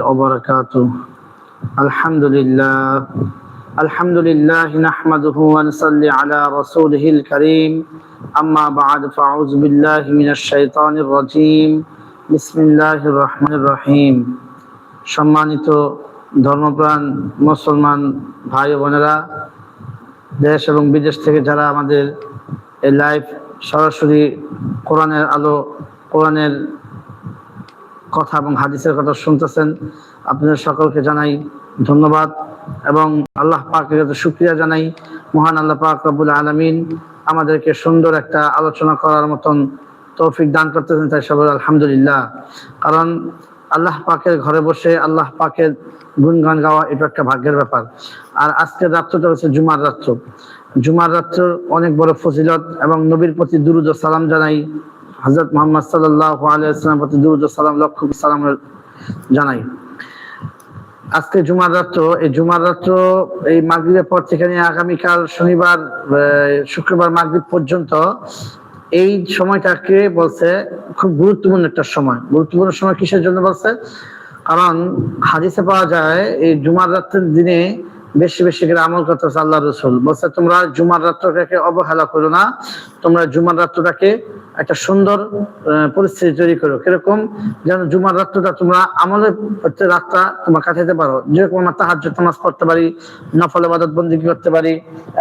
وبركاته الحمد لله الحمد لله نحمده ونصلي على رسوله الكريم أما بعد فأعوذ بالله من الشيطان الرجيم بسم الله الرحمن الرحيم সম্মানিত ধর্মপ্রাণ মুসলমান ভাই ও বোনেরা দেশ এবং বিদেশ থেকে যারা আমাদের এই লাইভ সরাসরি কোরআনের আলো কোরআনের কথা এবং হাদিসের কথা শুনতেছেন। আপনাদের সকলকে জানাই ধন্যবাদ এবং আল্লাহ পাকের কাছে শুক্রিয়া জানাই। মহান আল্লাহ পাক রব্বুল আলমিন আমাদেরকে সুন্দর একটা আলোচনা করার মতন তৌফিক দান করতেছেন, তাই সবাই আলহামদুলিল্লাহ। কারণ আল্লাহ পাকের ঘরে বসে আল্লাহ পাকের গুনগান গাওয়া, এটা একটা ভাগ্যের ব্যাপার। আর আজকের রাত্রটা হচ্ছে জুমার রাত্র। জুমার রাত্র অনেক বড় ফজিলত এবং নবীর প্রতি দুরুদ সালাম জানাই হজরত মোহাম্মদ সাল্লাহ আলাইসলাম প্রতি দুরুদ সালাম, লক্ষ সালাম জানাই। আজকে জুমার রাত্র এই জুমার রাত্র এই মাগরীবের পর থেকে আগামীকাল শনিবার শুক্রবার মাগরীব পর্যন্ত এই সময়টাকে বলছে খুব গুরুত্বপূর্ণ একটা সময়। গুরুত্বপূর্ণ সময় কিসের জন্য বলছে? কারণ হাদিসে পাওয়া যায়, এই জুমার রাত্রের দিনে বেশি বেশি করে আমল করতেছে আল্লাহ রসুল। বলছে, তোমরা জুমার রাত্রটাকে অবহেলা করো না। তোমরা জুমার রাত্রটাকে একটা সুন্দর পরিস্থিতি তৈরি করো। কীরকম? যেন জুমার রাত্রটা তোমরা আমলের রাতটা তোমরা কাটাতে পারো। যেরকম আমরা তাহাজ নামাজ করতে পারি, নফল আবাদত করতে পারি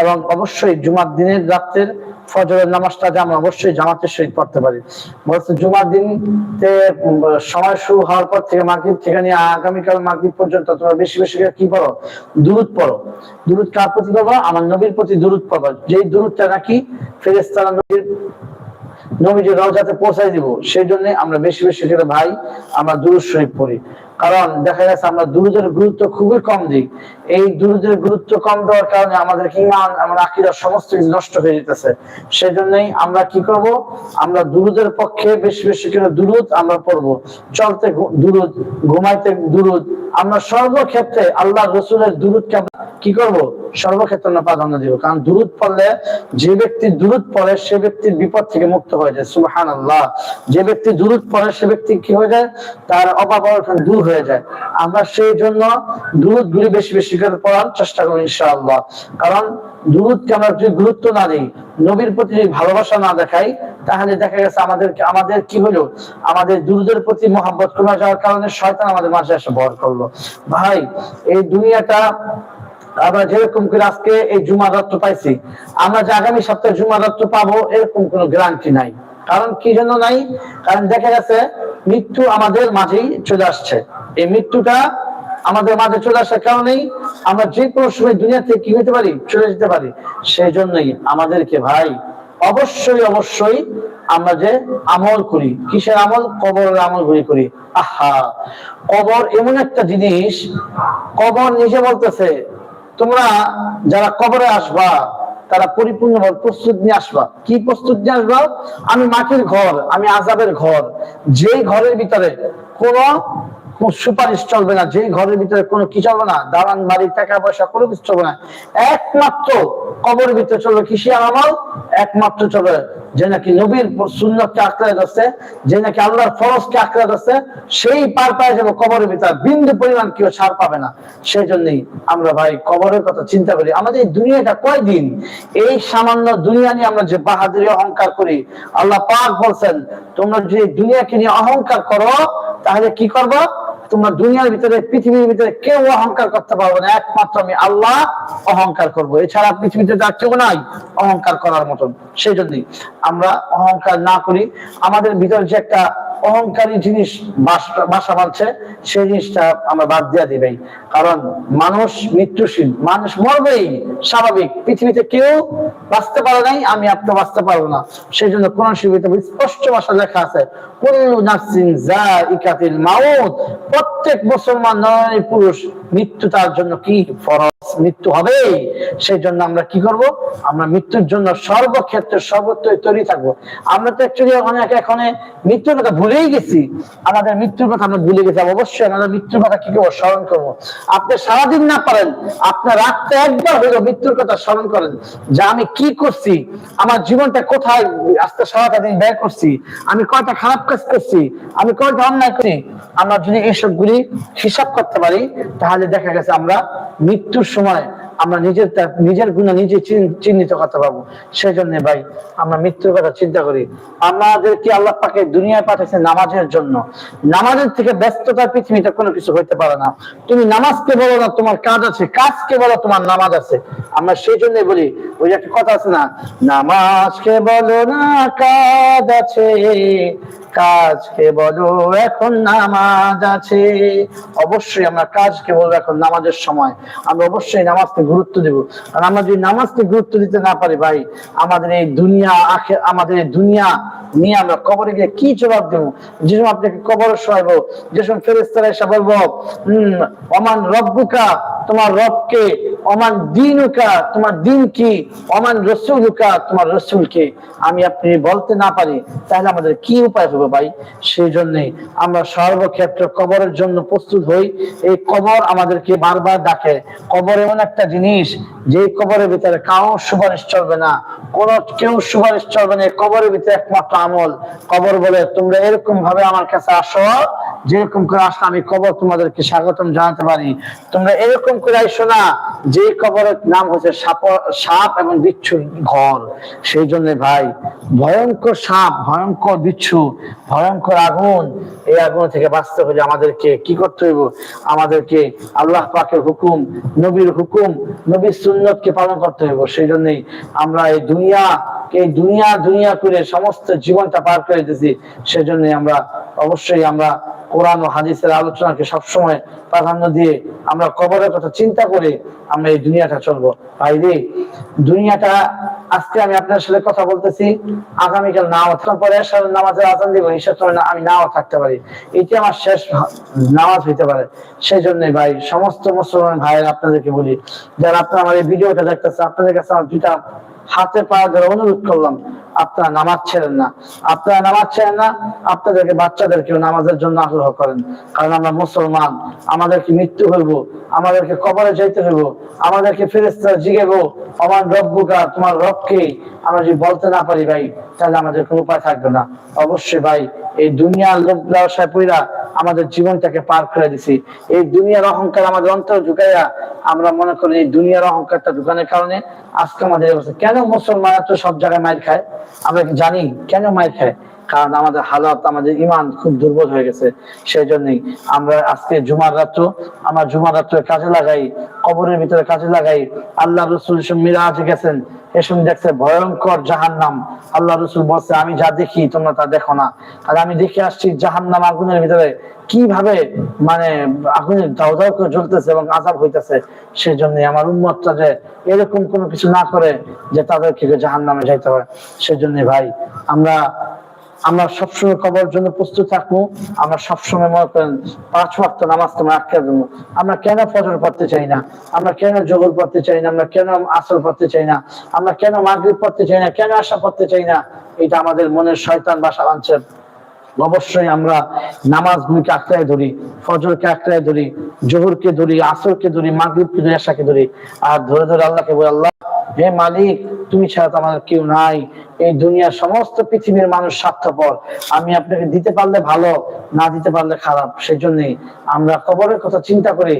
এবং অবশ্যই জুমার দিনের রাত্রের ফজরের নামাজটা যে অবশ্যই পড়তে পারি। বলছে, জুমার সময় শুরু হওয়ার পর থেকে থেকে নিয়ে আগামীকাল পর্যন্ত তোমরা বেশি বেশি কি পড়ো? দুরুদ পড়ো। দুরুদ কার প্রতি আমার নবীর প্রতি পড়ব। যেই দুরুদটা নাকি ফেরেস্তারা নবীর নবীজি রওজাতে পৌঁছাই দিব। সেই জন্য আমরা বেশি বেশি করে ভাই, আমরা দুরুদ শরীফ পড়ি। কারণ দেখা গেছে আমরা দুরুদের গুরুত্ব খুবই কম দিই। এই দুরুদের গুরুত্ব কম দেওয়ার কারণে আমাদের ইমান, আমরা আকিরা সমস্ত কিছু নষ্ট হয়ে যেতেছে। সেই জন্যই আমরা কি করব? আমরা দুরুদের পক্ষে বেশি বেশি করে দুরুদ আমরা পড়ব। চলতে দুরুদ, ঘুমাইতে দুরুদ। আমরা সর্বক্ষেত্রে আল্লাহ রসুলের দুরুদকে আমরা কি করব? সর্বক্ষেত্রে আমরা প্রাধান্য দিব। কারণ দুরুদ পড়লে যে ব্যক্তি দুরুদ পড়ে, সে ব্যক্তির বিপদ থেকে মুক্ত হয়ে যায়। সুবহান আল্লাহ যে ব্যক্তি দুরুদ পড়ে, সে ব্যক্তি কি হয়ে যায়? তার অভাব দূর হয়ে যায়। আমরা সেই জন্য দুরুদ গুলি বেশি বেশি করে পড়ার চেষ্টা করি ইনশাআল্লাহ। কারণ দুরুদকে আমরা যদি গুরুত্ব না দিই, নবীর প্রতি যদি ভালোবাসা না দেখাই, তাহলে দেখা গেছে আমাদের আমাদের কি হলো? আমাদের দুরুদের প্রতি মহাব্বত কমে যাওয়ার কারণে শয়তান আমাদের মাঝে এসে ভর করল। ভাই, এই দুনিয়াটা আমরা যেরকম করে আজকে এই জুমার রাত্র পাইছি, আমরা যে আগামী সপ্তাহে জুমার রাত্র পাবো, এরকম কোনো গ্যারান্টি নাই। কারণ কি জন্য নাই? কারণ দেখা গেছে, মৃত্যু আমাদের মাঝেই চলে আসছে। এই মৃত্যুটা আমাদের মাঝে চলে আসার কারণেই আমরা যে কোনো সময় দুনিয়া থেকে কি হতে পারি? চলে যেতে পারি। সেই জন্যই আমাদেরকে ভাই, অবশ্যই অবশ্যই আমরা যে আমল করি, কিসের আমল? কবরের আমল গুলি করি। আহা! কবর এমন একটা জিনিস, কবর নিজে বলতেছে তোমরা যারা কবরে আসবা, তারা পরিপূর্ণভাবে প্রস্তুত নিয়ে আসবা। কি প্রস্তুত নিয়ে আসবা? আমি মাটির ঘর, আমি আজাবের ঘর। যে ঘরের ভিতরে কোন সুপারিশ চলবে না যে ঘরের ভিতরে কোনো কি চলবে না, দালান, বাড়ি, টাকা পয়সা কোনো কিছু চলবে না। একমাত্র কবরের ভিতরে চলবে কৃষি আমল? একমাত্র চলবে যে নাকি নবীর আঁকড়ে ধরছে, যে নাকি আল্লাহর ফরজকে আঁকড়ে ধরছে, সেই পার পায় যাবে কবরের ভিতর। বিন্দু পরিমাণ কেউ ছাড় পাবে না। সেই জন্যই আমরা ভাই কবরের কথা চিন্তা করি। আমাদের এই দুনিয়াটা কয়দিন? এই সামান্য দুনিয়া নিয়ে আমরা যে বাহাদুরি, অহংকার করি, আল্লাহ পাক বলছেন, তোমরা যদি দুনিয়াকে নিয়ে অহংকার করো, তাহলে কি করব? তোমরা দুনিয়ার ভিতরে, পৃথিবীর ভিতরে কেউ অহংকার করতে পারবে না। একমাত্র আমি আল্লাহ অহংকার করব। এছাড়া পৃথিবীতে তার কেউ নাই অহংকার করার মতন। সেই জন্যই আমরা অহংকার না করি। আমাদের ভিতরে যে একটা অহংকারী জিনিস বাসা বাঁধছে, সেই জিনিসটা আমরা বাদ দিয়া দিবেই কারণ মানুষ মৃত্যুশীল, মানুষ মরবেই স্বাভাবিক। পৃথিবীতে কেউ বাঁচতে পারে নাই, আমি আপনি বাঁচতে পারব না। সেই জন্য কোন স্পষ্ট ভাষা লেখা আছে, কুল্লু নাফসিন যায়িকাতুল মাউত প্রত্যেক মুসলমান নারী পুরুষ। মৃত্যু তার জন্য কি ফরজ? মৃত্যু হবে সেই জন্য আমরা কি করব? আমরা মৃত্যুর জন্য সর্বক্ষেত্রে সর্বত্রই তৈরি থাকব। আমরা তো অ্যাকচুয়ালি অনেক এখন মৃত্যুর কথা ভুলেই গেছি। আমাদের মৃত্যুর কথা আমরা ভুলে গেছি। অবশ্যই আমাদের মৃত্যুর কথা কি করব? স্মরণ করব। আপনি সারাদিন না পারেন, আপনার রাত্রে একবার হইল মৃত্যুর কথা স্মরণ করেন যে আমি কি করছি? আমার জীবনটা কোথায়? আজকে সারাটা দিন ব্যয় করছি। আমি কয়টা খারাপ কাজ করছি? আমি কয়টা অন্যায় করি? আমরা যদি এইসব সবগুলি হিসাব করতে পারি, তাহলে দেখা গেছে, আমরা মৃত্যুর সময় আমরা নিজের নিজের গুণা নিজে চিহ্নিত করতে পারব। সেই জন্য ভাই, আমরা মৃত্যুর কথা চিন্তা করি। আমাদেরকে আল্লাহ পাকে দুনিয়ায় পাঠিয়েছে নামাজের জন্য। নামাজের থেকে ব্যস্ততার পৃথিবীতে কোনো কিছু হইতে পারে না। তুমি নামাজকে বলো না, তোমার কাজ আছে। কাজকে বলো, তোমার নামাজ আছে। আমরা সেই জন্যই বলি, ওই একটা কথা আছে না, নামাজকে বলো না, কাজ আছে। কাজকে বলো? এখন নামাজ আছে। অবশ্যই আমরা কাজকে বলব এখন নামাজের সময়। আমরা অবশ্যই নামাজকে গুরুত্ব দেব। কারণ আমরা যদি নামাজকে গুরুত্ব দিতে না পারি ভাই, আমাদের এই দুনিয়া আখে আমাদের এই দুনিয়া নিয়ে আমরা কবরে গিয়ে কি জবাব দেবো? যে সময় আপনাকে কবর শোয়াবো যে সময় ফেরেস্তারা এসে বলব হম অমান রব্বুকা, তোমার রবকে, অমান দিনুকা, তোমার দিন কি? অমান রসুলুকা, তোমার রসুলকে। আমি আপনি বলতে না পারি, তাহলে আমাদের কি উপায় হবে? ভাই। সেই জন্যে আমরা সর্বক্ষেত্রে কবরের জন্য প্রস্তুত হই। এই কবর আমাদেরকে বারবার ডাকে। কবর এমন একটা জিনিস যে কবরের ভিতরে কারও সুপারিশ চলবে না। কোন কেউ সুপারিশ চলবে না। কবরের ভিতরে একমাত্র আমল। কবর বলে, তোমরা এরকম ভাবে আমার কাছে আসো যেরকম করে আসলে আমি কবর তোমাদেরকে স্বাগতম জানাতে পারি। তোমরা এরকম করে আইসো না, যে কবরের নাম হচ্ছে সাপ সাপ এবং বিচ্ছুর ঘর। সেই জন্য ভাই, ভয়ঙ্কর সাপ, ভয়ঙ্কর বিচ্ছু, ভয়ঙ্কর আগুন, এই আগুন থেকে বাঁচতে হলে আমাদেরকে কি করতে হইব? আমাদেরকে আল্লাহ পাকের হুকুম, নবীর হুকুম, নবীর সুন্নতকে পালন করতে হইব। সেই জন্যই আমরা এই দুনিয়া এই দুনিয়া দুনিয়া করে সমস্ত জীবনটা পার করে দিতেছি সেজন্য আমরা অবশ্যই আমরা কোরআন ও হাদিসের আলোচনাকে সবসময় প্রাধান্য দিয়ে আমরা কবরের কথা চিন্তা করে আমরা এই দুনিয়াটা চলবো। ভাইরে দুনিয়াটা, আজকে আমি আপনার সাথে কথা বলতেছি। আগামীকাল নাও পরে নামাজের আজান দিব হিসাব সময় না, আমি নাও থাকতে পারি। এটি আমার শেষ নামাজ হইতে পারে। সেই জন্য ভাই, সমস্ত মুসলমান ভাইয়ের আপনাদেরকে বলি, যারা আপনারা আমার এই ভিডিওটা দেখতেছে আপনাদের কাছে আমার দুইটা হাতে পা ধরে অনুরোধ করলাম, আপনারা নামাজ ছেড়েন না। আপনারা নামাজ ছেড়েন না, আপনাদেরকে বাচ্চাদেরকেও নামাজের জন্য আগ্রহ করেন। কারণ আমরা মুসলমান, আমাদেরকে মৃত্যু হইব, আমাদেরকে কবরে যাইতে হইব, আমাদেরকে ফেরেস্তা জিগেবো আমার রব্বুকা, তোমার রবকে আমরা যদি বলতে না পারি ভাই, তাহলে আমাদের কোনো উপায় থাকবে না। অবশ্যই ভাই, এই দুনিয়ার লোক ব্যবসায় আমাদের জীবনটাকে পার করে দিছি। এই দুনিয়ার অহংকার আমাদের অন্তর ঢুকাইয়া আমরা মনে করি এই দুনিয়ার অহংকারটা ঢুকানোর কারণে আজকে আমাদের কেন মুসলমান তো সব জায়গায় মায়ের খায়? আমরা জানি? কেন মায়ের খায়? কারণ আমাদের হালাত, আমাদের ইমান খুব দুর্বল হয়ে গেছে। সেই জন্যই আমরা আজকে জুমার রাত্র, আমরা জুমার রাত্রে কাজে লাগাই, কবরের ভিতরে কাজে লাগাই। আল্লাহ রসুল মিরাজে গেছেন এসব দেখছে ভয়ঙ্কর জাহান নাম আল্লাহ রসুল বলছে, আমি যা দেখি তোমরা তা দেখো না। আর আমি দেখে আসছি জাহান নাম আগুনের ভিতরে কীভাবে মানে আগুনের দাও দাও করে জ্বলতেছে এবং আজাব হইতেছে। সেই জন্য আমার উন্মতটা যে এরকম কোনো কিছু না করে যে তাদেরকে জাহান নামে যাইতে হয়। সেই জন্য ভাই, আমরা আমরা সবসময় কবর জন্য প্রস্তুত থাকব। আমরা সবসময় মনে করেন পাঁচ ওয়াক্ত নামাজ তোমার আটকার জন্য আমরা কেন ফজর পড়তে চাই না? আমরা কেন জগল পড়তে চাই না? আমরা কেন আসল পড়তে চাই না? আমরা কেন মাগরীব পড়তে চাই না? কেন আশা পড়তে চাই না? এটা আমাদের মনের শয়তান বাসা বাঁধছে। অবশ্যই আমরা নামাজ গুলিকে আঁকড়ায় ধরি, ফজরকে আঁকড়ায় ধরি, জোহরকে ধরি, আসরকে ধরি, মাগরিবকে ধরি, আশাকে ধরি। আর ধরে ধরে আল্লাহকে বলি, আল্লাহ, হে মালিক, তুমি ছাড়া তো আমাদের কেউ নাই। এই দুনিয়ার সমস্ত পৃথিবীর মানুষ স্বার্থপর। আমি আপনাকে দিতে পারলে ভালো, না দিতে পারলে খারাপ। সেই জন্যই আমরা কবরের কথা চিন্তা করে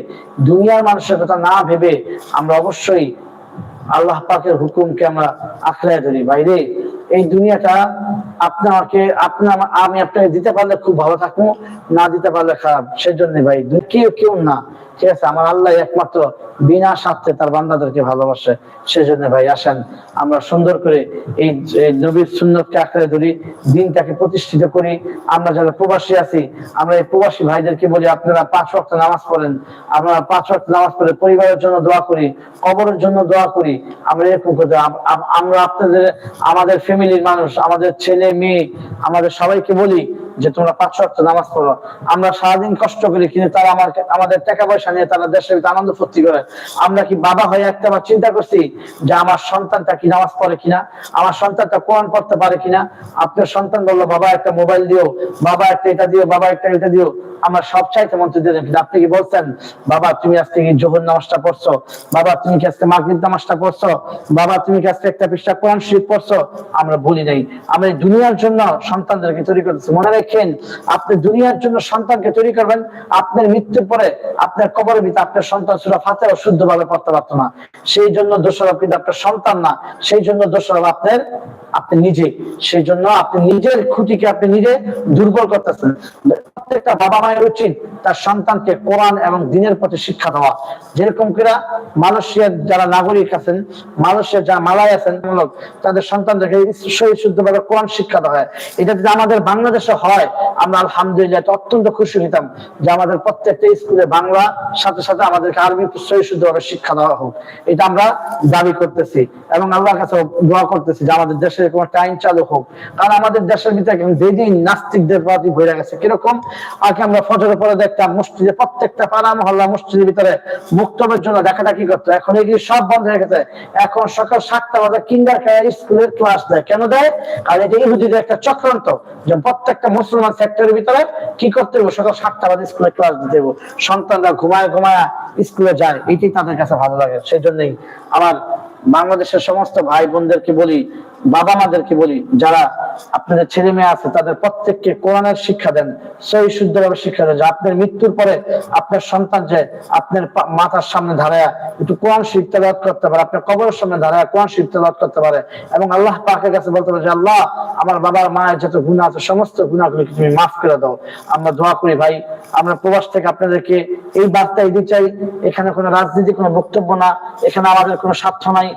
দুনিয়ার মানুষের কথা না ভেবে আমরা অবশ্যই আল্লাহ পাকের হুকুমকে আমরা আঁকড়ায় ধরি। বাইরে এই দুনিয়াটা আপনাকে, আপনার, আমি আপনাকে দিতে পারলে খুব ভালো থাকব, না দিতে পারলে খারাপ। সেজন্য ভাই কেউ কেউ না। ঠিক আছে, আমার আল্লাহ একমাত্র বিনা স্বার্থে তার বান্দাদেরকে ভালোবাসে। সেজন্য ভাই, আসেন, আমরা সুন্দর করে এই নবীর সুন্দরকে আঁকড়ে ধরি, দিনটাকে প্রতিষ্ঠিত করি। আমরা যারা প্রবাসী আছি, আমরা এই প্রবাসী ভাইদেরকে বলি, আপনারা পাঁচ ওয়াক্ত নামাজ পড়েন। আপনারা পাঁচ ওয়াক্ত নামাজ পড়ে পরিবারের জন্য দোয়া করি, কবরের জন্য দোয়া করি। আমরা এরকম করতে আম- আম- আমরা আপনাদের, আমাদের ফ্যামিলির মানুষ, আমাদের ছেলে, মেয়ে, আমাদের সবাইকে বলি যে তোমরা পাঁচ ওয়াক্ত নামাজ পড়ো। আমরা সারাদিন কষ্ট করি, কিন্তু তারা আমার আমাদের টাকা পয়সা নিয়ে তারা দেশের ভিতরে আনন্দ ফুর্তি করে। আমরা কি বাবা হয়ে একটা বার চিন্তা করছি যে আমার সন্তানটা কি নামাজ পড়ে কিনা? আমার সন্তানটা কোরআন পড়তে পারে কিনা? আপনার সন্তান বলল, বাবা, একটা মোবাইল দিও। বাবা, একটা এটা দিও। বাবা, একটা এটা দিও। আমরা সব চাইতে মন্ত্র দিলেন কিন্তু আপনি কি বলছেন, বাবা, তুমি আজকে কি জোহর নামাজটা পড়ছো? বাবা, তুমি কি আজকে মাগরিব নামাজটা পড়ছো? বাবা, তুমি কি আজকে একটা পৃষ্ঠা কোরআন শরীফ পড়ছো? আমরা বলি নাই। আমরা দুনিয়ার জন্য সন্তানদেরকে তৈরি করতেছি মনে রেখে দেখেন আপনি দুনিয়ার জন্য সন্তানকে তৈরি করবেন, আপনার মৃত্যুর পরে আপনার কবরের ভিতরে আপনার সন্তান সুরা ফাতে শুদ্ধভাবে পড়তে পারতো না। সেই জন্য দোষারোপ কিন্তু আপনার সন্তান না, সেই জন্য দোষারোপ আপনার, আপনি নিজে, সেই জন্য আপনি নিজের খুঁটিকে আপনি নিজে দুর্বল করতেছেন। প্রত্যেকটা বাবা মায়ের উচিত তার সন্তানকে কোরআন এবং দিনের প্রতি শিক্ষা দেওয়া। যেরকম কিনা মালয়েশিয়ার যারা নাগরিক আছেন, মালয়েশিয়ার যারা মালায় আছেন তাদের সন্তানদেরকে সহি শুদ্ধভাবে কোরআন শিক্ষা দেওয়া হয়। এটা যদি আমাদের বাংলাদেশে হয়, আমরা আলহামদুলিল্লাহ অত্যন্ত খুশি হইতাম যে আমাদের প্রত্যেকটা স্কুলে বাংলা, সাথে সাথে আমাদেরকে আরবি সহি শুদ্ধভাবে শিক্ষা দেওয়া হোক। এটা আমরা দাবি করতেছি এবং আল্লাহর কাছে দোয়া করতেছি যে আমাদের দেশে এরকম একটা আইন চালু হোক। কারণ আমাদের দেশের ভিতরে বেদিন নাস্তিকদের প্রতি ভরে গেছে। কীরকম? আগে আমরা ফজরের পরে দেখতাম মসজিদে প্রত্যেকটা পাড়া, মহল্লা, মসজিদের ভিতরে মুক্তবের জন্য দেখাটাকি করতো। এখন এগুলি সব বন্ধ হয়ে গেছে। এখন সকাল সাতটা বাজে কিন্ডার খায় স্কুলের ক্লাস দেয়। কেন দেয়? কারণ এটা ইহুদিদের একটা চক্রান্ত, যে প্রত্যেকটা মুসলমান সেক্টরের ভিতরে কি করতে হবে সকাল সাতটা বাজে স্কুলে ক্লাস দিতে হবে সন্তানরা ঘুমায় ঘুমায় স্কুলে যায়। এটাই তাদের কাছে ভালো লাগে। সেই জন্যই আমার বাংলাদেশের সমস্ত ভাই বোনদেরকে বলি বাবা মাদেরকে বলি, যারা আপনাদের ছেলে মেয়ে আছে, তাদের প্রত্যেককে কোরআনের শিক্ষা দেন, সেই শুদ্ধভাবে শিক্ষা দেন, যে আপনার মৃত্যুর পরে আপনার সন্তান যে আপনার মাথার সামনে দাঁড়ায় একটু কোরআন শিখতে লাভ করতে পারে, আপনার কবরের সামনে দাঁড়ায় কোরআন শিখতে লাভ করতে পারে এবং আল্লাহ পাকের কাছে বলতে পারে যে, আল্লাহ, আমার বাবার মায়ের যত গুণা আছে, সমস্ত গুণাগুলিকে তুমি মাফ করে দাও। আমরা দোয়া করি, ভাই, আমরা প্রবাস থেকে আপনাদেরকে এই বার্তা দিতে চাই, এখানে কোনো রাজনীতি, কোনো বক্তব্য না, এখানে আমাদের কোনো স্বার্থ নাই,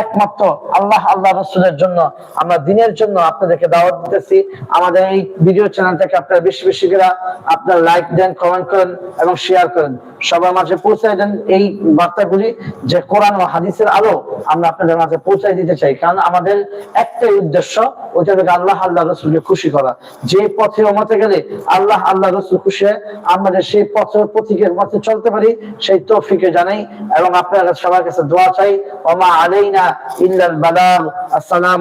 একমাত্র আল্লাহ আল্লাহ রসুলের জন্য আমরা দিনের জন্য আপনাদেরকে দাওয়াত দিতেছি। আমাদের এই ভিডিও চ্যানেলটাকে আপনারা বেশি বেশি করে আপনার লাইক দেন কমেন্ট করেন এবং শেয়ার করেন। সবার মাঝে পৌঁছে দেন এই বার্তাগুলি যে কোরআন ও হাদিসের আলো আমরা আপনাদের মাঝে পৌঁছাই দিতে চাই। কারণ আমাদের একটাই উদ্দেশ্য, ওইটা হলো আল্লাহ আল্লাহ রসুলকে খুশি করা। যে পথে মতে গেলে আল্লাহ আল্লাহ রসুল খুশি হয় আমাদের সেই পথ পথিকের পথে চলতে পারি, সেই তৌফিকে জানাই এবং আপনার সবার কাছে দোয়া চাই। ওমা আলাইনা ইল্লাল বালাগ।